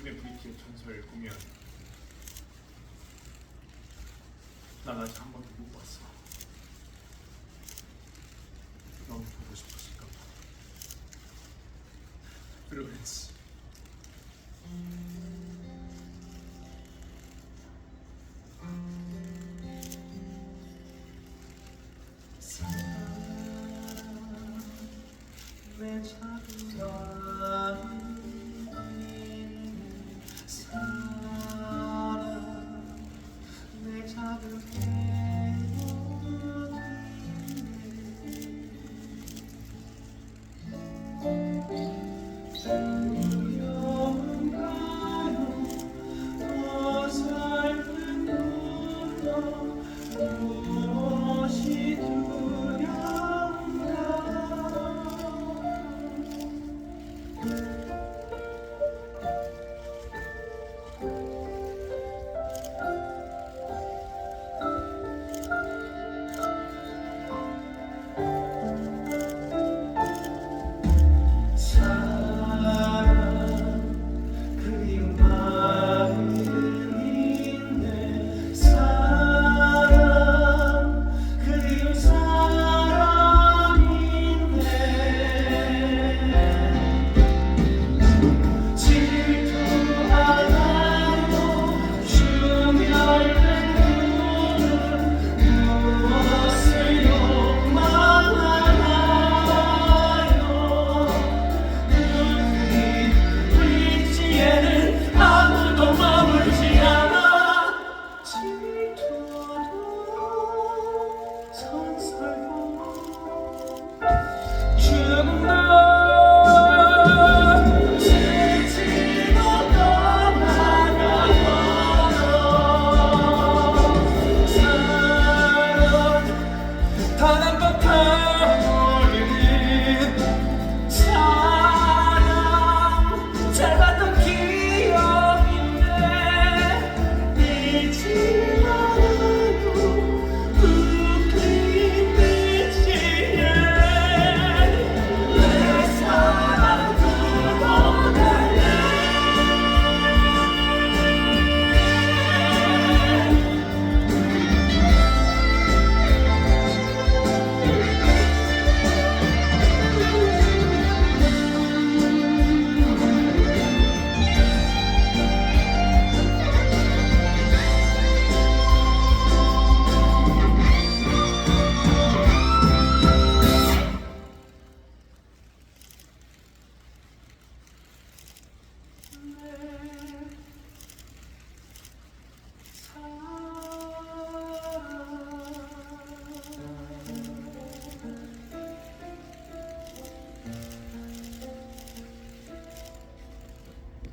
눈에 부딪힌 전설 공연 난 아직 한 번도 못 봤어. 너무 보고 싶었을까 봐 그러겠지 음... 찾을게